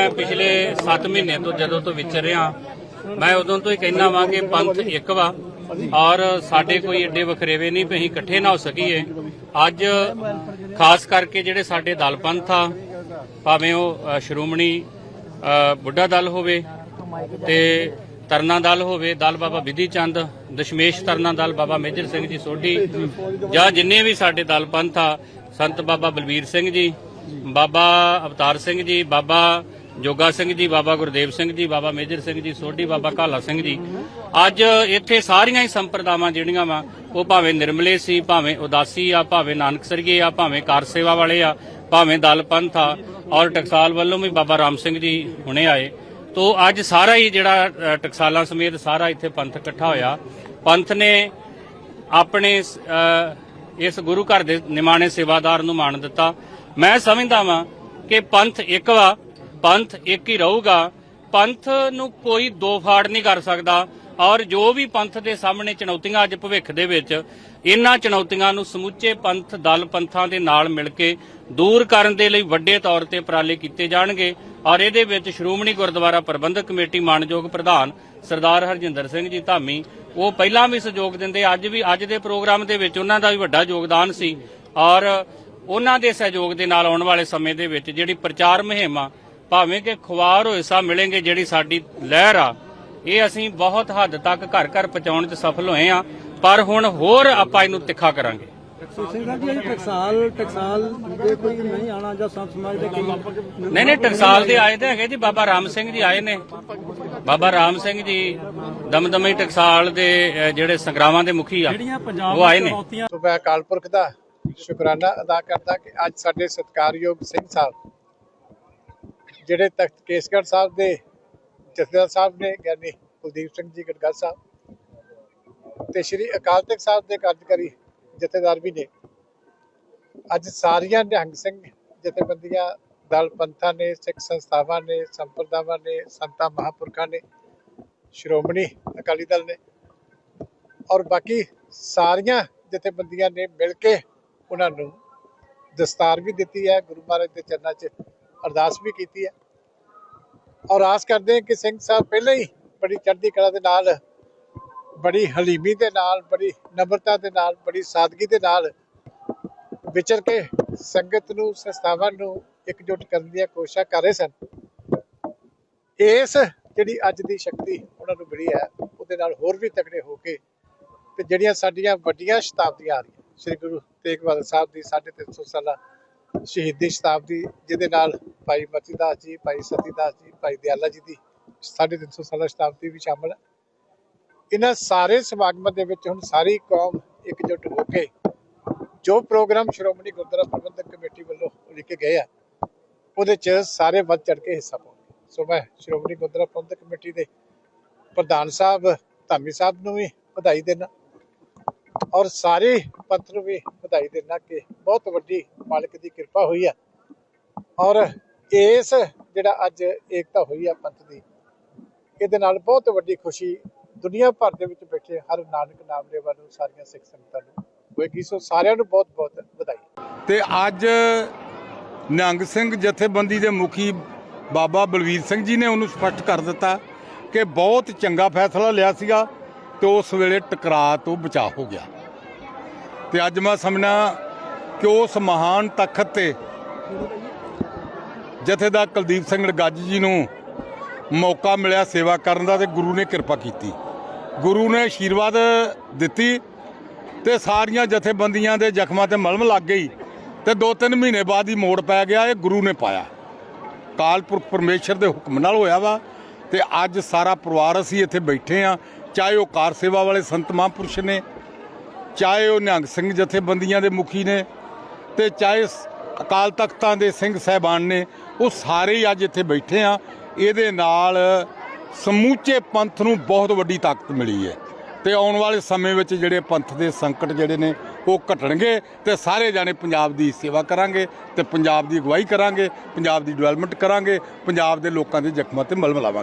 ਮੈਂ ਪਿਛਲੇ 7 ਮਹੀਨੇ ਤੋਂ ਜਦੋਂ ਤੋਂ ਵਿਚਰ ਰਿਹਾ, ਮੈਂ ਉਦੋਂ ਤੋਂ ਹੀ ਕਹਿਣਾ ਵਾਂ ਕਿ ਪੰਥ ਇੱਕ ਵਾ ਔਰ ਸਾਡੇ ਕੋਈ ਏਡੇ ਵਖਰੇਵੇ ਨਹੀਂ ਵੀ ਅਸੀਂ ਇਕੱਠੇ ਨਾ ਹੋ ਸਕੀਏ। ਅੱਜ ਖਾਸ ਕਰਕੇ ਜਿਹੜੇ ਸਾਡੇ ਦਲ ਪੰਥ ਆ, ਭਾਵੇਂ ਉਹ ਸ਼੍ਰੋਮਣੀ ਬੁੱਢਾ ਦਲ ਹੋਵੇ ਤੇ ਤਰਨਾ ਦਲ ਹੋਵੇ, ਦਲ ਬਾਬਾ ਵਿਧੀ ਚੰਦ, ਦਸ਼ਮੇਸ਼ ਤਰਨਾ ਦਲ, ਬਾਬਾ ਮੇਜਰ ਸਿੰਘ ਜੀ ਸੋਢੀ, ਜਾਂ ਜਿੰਨੇ ਵੀ ਸਾਡੇ ਦਲ ਪੰਥ ਆ, ਸੰਤ ਬਾਬਾ ਬਲਬੀਰ ਸਿੰਘ ਜੀ, ਬਾਬਾ ਅਵਤਾਰ ਸਿੰਘ ਜੀ, ਬਾਬਾ ਜੋਗਾ ਸਿੰਘ ਜੀ ਬਾਬਾ ਗੁਰਦੇਵ ਸਿੰਘ ਜੀ ਬਾਬਾ ਮੇਜਰ ਸਿੰਘ ਜੀ ਸੋਢੀ ਬਾਬਾ ਕਾਲਾ ਸਿੰਘ ਜੀ। ਅੱਜ ਇੱਥੇ ਸਾਰੀਆਂ ਹੀ ਸੰਪਰਦਾਵਾਂ ਜਿਹੜੀਆਂ ਵਾ ਉਹ ਭਾਵੇਂ ਨਿਰਮਲੇ ਸੀ ਭਾਵੇਂ ਉਦਾਸੀ ਆ ਭਾਵੇਂ ਨਾਨਕਸਰੀਏ ਆ ਭਾਵੇਂ ਕਾਰ ਸੇਵਾ ਵਾਲੇ ਆ ਭਾਵੇਂ ਦਲ ਪੰਥ ਆ ਔਰ ਟਕਸਾਲ ਵੱਲੋਂ ਵੀ ਬਾਬਾ ਰਾਮ ਸਿੰਘ ਜੀ ਹੁਣੇ ਆਏ। ਤੋ ਅੱਜ ਸਾਰਾ ਹੀ ਜਿਹੜਾ ਅ, ਟਕਸਾਲਾਂ ਸਮੇਤ ਸਾਰਾ ਇੱਥੇ ਪੰਥ ਇਕੱਠਾ ਹੋਇਆ। ਪੰਥ ਨੇ ਆਪਣੇ ਇਸ ਗੁਰੂ ਘਰ ਦੇ ਨਿਮਾਣੇ ਸੇਵਾਦਾਰ ਨੂੰ ਮਾਣ ਦਿੱਤਾ। ਮੈਂ ਸਮਝਦਾ ਵਾਂ ਕਿ ਪੰਥ ਇੱਕ ਵਾ ਪੰਥ ਇੱਕ ਹੀ ਰਹੂਗਾ। ਪੰਥ ਨੂੰ ਕੋਈ ਦੋ ਫਾੜ ਨਹੀਂ ਕਰ ਸਕਦਾ। ਔਰ ਜੋ ਵੀ ਪੰਥ ਦੇ ਸਾਹਮਣੇ ਚੁਣੌਤੀਆਂ ਅੱਜ ਭਵਿੱਖ ਦੇ ਵਿੱਚ ਇਹਨਾਂ ਚੁਣੌਤੀਆਂ ਨੂੰ ਸਮੁੱਚੇ ਪੰਥ, ਦਲ ਪੰਥਾਂ ਦੇ ਨਾਲ ਮਿਲ ਕੇ ਦੂਰ ਕਰਨ ਦੇ ਲਈ ਵੱਡੇ ਤੌਰ ਤੇ ਉਪਰਾਲੇ ਕੀਤੇ ਜਾਣਗੇ। ਔਰ ਇਹਦੇ ਵਿੱਚ ਸ਼੍ਰੋਮਣੀ ਗੁਰਦੁਆਰਾ ਪ੍ਰਬੰਧਕ ਕਮੇਟੀ ਮਾਨਯੋਗ ਪ੍ਰਧਾਨ ਸਰਦਾਰ ਹਰਜਿੰਦਰ ਸਿੰਘ ਜੀ ਧਾਮੀ, ਉਹ ਪਹਿਲਾਂ ਵੀ ਸਹਿਯੋਗ ਦਿੰਦੇ, ਅੱਜ ਵੀ, ਅੱਜ ਦੇ ਪ੍ਰੋਗਰਾਮ ਦੇ ਵਿੱਚ ਉਹਨਾਂ ਦਾ ਵੀ ਵੱਡਾ ਯੋਗਦਾਨ ਸੀ। ਔਰ ਉਹਨਾਂ ਦੇ ਸਹਿਯੋਗ ਦੇ ਨਾਲ ਆਉਣ ਵਾਲੇ ਸਮੇਂ ਦੇ ਵਿੱਚ ਜਿਹੜੀ ਪ੍ਰਚਾਰ ਮੁਹਿੰਮ ਆ ਭਾਵੇਂ ਕਿ ਖੁਆਰ ਹੋਏ ਸਾ ਮਿਲेंगे ਜਿਹੜੀ ਸਾਡੀ ਲਹਿਰ ਆ ਇਹ ਅਸੀਂ ਬਹੁਤ ਹੱਦ ਤੱਕ ਘਰ ਘਰ ਪਹੁੰਚਾਉਣ 'ਚ ਸਫਲ ਹੋਏ ਆ ਪਰ ਹੁਣ ਹੋਰ ਆਪਾਂ ਇਹਨੂੰ ਤਿੱਖਾ ਕਰਾਂਗੇ। ਟਕਸਾਲ ਟਕਸਾਲ ਦੇ ਕੋਈ ਨਹੀਂ ਆਣਾ ਜਾਂ ਸੰਤ ਸਮਾਜ ਦੇ ਕੋਈ ਨਹੀਂ ਨਹੀਂ ਟਕਸਾਲ ਦੇ ਆਏ ਤੇ ਹੈਗੇ ਜੀ ਬਾਬਾ ਰਾਮ ਸਿੰਘ ਜੀ ਆਏ ਨੇ। ਬਾਬਾ ਰਾਮ ਸਿੰਘ ਜੀ ਦਮਦਮਈ ਟਕਸਾਲ ਦੇ ਜਿਹੜੇ ਸੰਗਰਾਮਾਂ ਦੇ ਮੁਖੀ ਆ ਜਿਹੜੀਆਂ ਪੰਜਾਬ ਉਹ ਆਏ ਨੇ। ਚੁਣੌਤੀਆਂ ਤੋਂ ਮੈਂ ਅਕਾਲ ਪੁਰਖ ਦਾ ਸ਼ੁਕਰਾਨਾ ਅਦਾ ਕਰਦਾ ਕਿ ਅੱਜ ਸਾਡੇ ਸਤਿਕਾਰਯੋਗ ਸਿੰਘ ਸਾਹਿਬ ਜਿਹੜੇ ਤਖਤ ਕੇਸਗੜ੍ਹ ਸਾਹਿਬ ਦੇ ਜਥੇਦਾਰ ਸਾਹਿਬ ਨੇ, ਗਿਆਨੀ ਕੁਲਦੀਪ ਸਿੰਘ ਜੀ ਗੜਗੜ ਸਾਹਿਬ ਤੇ ਸ੍ਰੀ ਅਕਾਲ ਤਖਤ ਸਾਹਿਬ ਦੇ ਕਾਰਜਕਾਰੀ ਜਥੇਦਾਰ ਵੀ ਨੇ। ਅੱਜ ਸਾਰੀਆਂ ਨਿਹੰਗ ਸਿੰਘ ਜਥੇਬੰਦੀਆਂ, ਦਲ ਪੰਥਾਂ ਨੇ, ਸਿੱਖ ਸੰਸਥਾਵਾਂ ਨੇ, ਸੰਪਰਦਾਵਾਂ ਨੇ, ਸੰਤਾਂ ਮਹਾਂਪੁਰਖਾਂ ਨੇ, ਸ਼੍ਰੋਮਣੀ ਅਕਾਲੀ ਦਲ ਨੇ ਔਰ ਬਾਕੀ ਸਾਰੀਆਂ ਜਥੇਬੰਦੀਆਂ ਨੇ ਮਿਲ ਕੇ ਉਹਨਾਂ ਨੂੰ ਦਸਤਾਰ ਵੀ ਦਿੱਤੀ ਹੈ। ਗੁਰੂ ਮਹਾਰਾਜ ਦੇ ਚਰਨਾਂ 'ਚ ਅਰਦਾਸ ਵੀ ਕੀਤੀ ਹੈ। ਔਰ ਆਸ ਕਰਦੇ ਹਾਂ ਕਿ ਸਿੰਘ ਸਾਹਿਬ ਪਹਿਲਾਂ ਹੀ ਬੜੀ ਚੜ੍ਹਦੀ ਕਲਾ ਦੇ ਨਾਲ, ਬੜੀ ਹਲੀਮੀ ਦੇ ਨਾਲ, ਬੜੀ ਨમ્રਤਾ ਦੇ ਨਾਲ, ਬੜੀ ਸਾਦਗੀ ਦੇ ਨਾਲ ਵਿਚਰ ਕੇ ਸੰਗਤ ਨੂੰ, ਸੰਸਥਾਵਾਂ ਨੂੰ ਇਕਜੁੱਟ ਕਰਨ ਦੀਆਂ ਕੋਸ਼ਿਸ਼ਾਂ ਕਰ ਰਹੇ ਸਨ। ਇਸ ਜਿਹੜੀ ਅੱਜ ਦੀ ਸ਼ਕਤੀ ਉਹਨਾਂ ਨੂੰ ਮਿਲੀ ਹੈ, ਉਹਦੇ ਨਾਲ ਹੋਰ ਵੀ ਤਕੜੇ ਹੋ ਕੇ ਤੇ ਜਿਹੜੀਆਂ ਸਾਡੀਆਂ ਵੱਡੀਆਂ ਸ਼ਤਾਬਦੀਆਂ ਆ ਰਹੀਆਂ, ਸ੍ਰੀ ਗੁਰੂ ਤੇਗ ਬਹਾਦਰ ਸਾਹਿਬ ਦੀ 350 ਸਾਲਾ ਸ਼ਹੀਦੀ ਸ਼ਤਾਬਦੀ ਜਿਹਦੇ ਨਾਲ ਭਾਈ ਮਤੀਦਾਸ ਜੀ, ਭਾਈ ਸਤੀਦਾਸ ਜੀ, ਭਾਈ ਦਿਆਲਾ ਜੀ ਦੀ 350 ਸਾਲਾ ਸ਼ਤਾਬਦੀ ਵੀ ਸ਼ਾਮਲ ਹੈ ਇਹਨਾਂ ਸਾਰੇ ਸਮਾਗਮਾਂ ਦੇ ਵਿੱਚ ਹੁਣ ਸਾਰੀ ਕੌਮ ਇਕਜੁੱਟ ਹੋ ਕੇ ਜੋ ਪ੍ਰੋਗਰਾਮ ਸ਼੍ਰੋਮਣੀ ਗੁਰਦੁਆਰਾ ਪ੍ਰਬੰਧਕ ਕਮੇਟੀ ਵੱਲੋਂ ਲਿਖੇ ਗਏ ਆ, ਉਹਦੇ 'ਚ ਸਾਰੇ ਵੱਧ ਚੜ ਕੇ ਹਿੱਸਾ ਪਾਉਣਗੇ। ਸੋ ਮੈਂ ਸ਼੍ਰੋਮਣੀ ਗੁਰਦੁਆਰਾ ਪ੍ਰਬੰਧਕ ਕਮੇਟੀ ਦੇ ਪ੍ਰਧਾਨ ਸਾਹਿਬ, ਧਾਮੀ ਸਾਹਿਬ ਨੂੰ ਵੀ ਵਧਾਈ ਦੇਣਾ ਔਰ ਸਾਰੇ ਪੰਥ ਨੂੰ ਵੀ ਵਧਾਈ ਦੇਣਾ ਕਿ ਬਹੁਤ ਵੱਡੀ ਮਾਲਕ ਦੀ ਕਿਰਪਾ ਹੋਈ ਆ। ਔਰ ਇਸ ਜਿਹੜਾ ਅੱਜ ਏਕਤਾ ਹੋਈ ਆ ਪੰਥ ਦੀ, ਇਹਦੇ ਨਾਲ ਬਹੁਤ ਵੱਡੀ ਖੁਸ਼ੀ ਦੁਨੀਆ ਭਰ ਦੇ ਵਿੱਚ ਬੈਠੇ ਹਰ ਨਾਨਕ ਨਾਮ ਲੈਵਾ ਨੂੰ ਸਾਰੀਆਂ ਸਿੱਖ ਸੰਗਤਾਂ ਨੂੰ ਹੋਏਗੀ ਸੋ ਸਾਰਿਆਂ ਨੂੰ ਬਹੁਤ ਬਹੁਤ ਵਧਾਈ। ਤੇ ਅੱਜ ਨਿਹੰਗ ਸਿੰਘ ਜਥੇਬੰਦੀ ਦੇ ਮੁਖੀ ਬਾਬਾ ਬਲਵੀਰ ਸਿੰਘ ਜੀ ਨੇ ਉਹਨੂੰ ਸਪਸ਼ਟ ਕਰ ਦਿੱਤਾ ਕਿ ਬਹੁਤ ਚੰਗਾ ਫੈਸਲਾ ਲਿਆ ਸੀਗਾ। ਤੇ ਉਸ ਵੇਲੇ ਟਕਰਾਅ ਤੋਂ ਬਚਾਅ ਹੋ ਗਿਆ। ਤੇ ਅੱਜ ਮੈਂ ਸਮਝਣਾ ਕਿ ਉਸ ਮਹਾਨ ਤਖਤ ਤੇ ਜਥੇਦਾਰ ਕੁਲਦੀਪ ਸਿੰਘ ਗੱਜ ਜੀ ਨੂੰ ਮੌਕਾ ਮਿਲਿਆ ਸੇਵਾ ਕਰਨ ਦਾ ਤੇ ਗੁਰੂ ਨੇ ਕਿਰਪਾ ਕੀਤੀ। ਗੁਰੂ ਨੇ ਆਸ਼ੀਰਵਾਦ ਦਿੱਤੀ ਤੇ ਸਾਰੀਆਂ ਜਥੇਬੰਦੀਆਂ ਦੇ ਜ਼ਖਮਾਂ ਤੇ ਮਲਮ ਲੱਗ ਗਈ ਤੇ ਦੋ ਤਿੰਨ ਮਹੀਨੇ ਬਾਅਦ ਹੀ ਮੋੜ ਪੈ ਗਿਆ, ਇਹ ਗੁਰੂ ਨੇ ਪਾਇਆ। ਕਾਲਪੁਰਖ ਪਰਮੇਸ਼ਰ ਦੇ ਹੁਕਮ ਨਾਲ ਹੋਇਆ ਵਾ ਤੇ ਅੱਜ ਸਾਰਾ ਪਰਿਵਾਰ ਅਸੀਂ ਇੱਥੇ ਬੈਠੇ ਆ। ਚਾਹੇ ਉਹ ਕਾਰ ਸੇਵਾ ਵਾਲੇ ਸੰਤ ਮਹਾਂਪੁਰਸ਼ ਨੇ, ਚਾਹੇ ਉਹ ਨਿਹੰਗ ਸਿੰਘ ਜਥੇਬੰਦੀਆਂ ਦੇ ਮੁਖੀ ਨੇ ਤੇ ਚਾਹੇ ਸ- ਅਕਾਲ ਤਖਤਾਂ ਦੇ ਸਿੰਘ ਸਹਿਬਾਨ ਨੇ, ਉਹ ਸਾਰੇ ਹੀ ਅੱਜ ਇੱਥੇ ਬੈਠੇ ਆ। ਇਹਦੇ ਨਾਲ ਸਮੂਚੇ ਪੰਥ ਨੂੰ ਬਹੁਤ ਵੱਡੀ ਤਾਕਤ ਮਿਲੀ ਹੈ ਤੇ ਆਉਣ ਵਾਲੇ ਸਮੇਂ ਵਿੱਚ ਜਿਹੜੇ ਪੰਥ ਦੇ ਸੰਕਟ ਜਿਹੜੇ ਨੇ, ਉਹ ਘਟਣਗੇ ਤੇ ਸਾਰੇ ਜਾਣੇ ਪੰਜਾਬ ਦੀ ਸੇਵਾ ਕਰਾਂਗੇ ਤੇ ਪੰਜਾਬ ਦੀ ਅਗਵਾਈ ਕਰਾਂਗੇ, ਪੰਜਾਬ ਦੀ ਡਿਵੈਲਪਮੈਂਟ ਕਰਾਂਗੇ, ਪੰਜਾਬ ਦੇ ਲੋਕਾਂ ਦੇ ਜ਼ਖਮਾਂ ਤੇ ਮਲਮ ਲਾਵਾਂਗੇ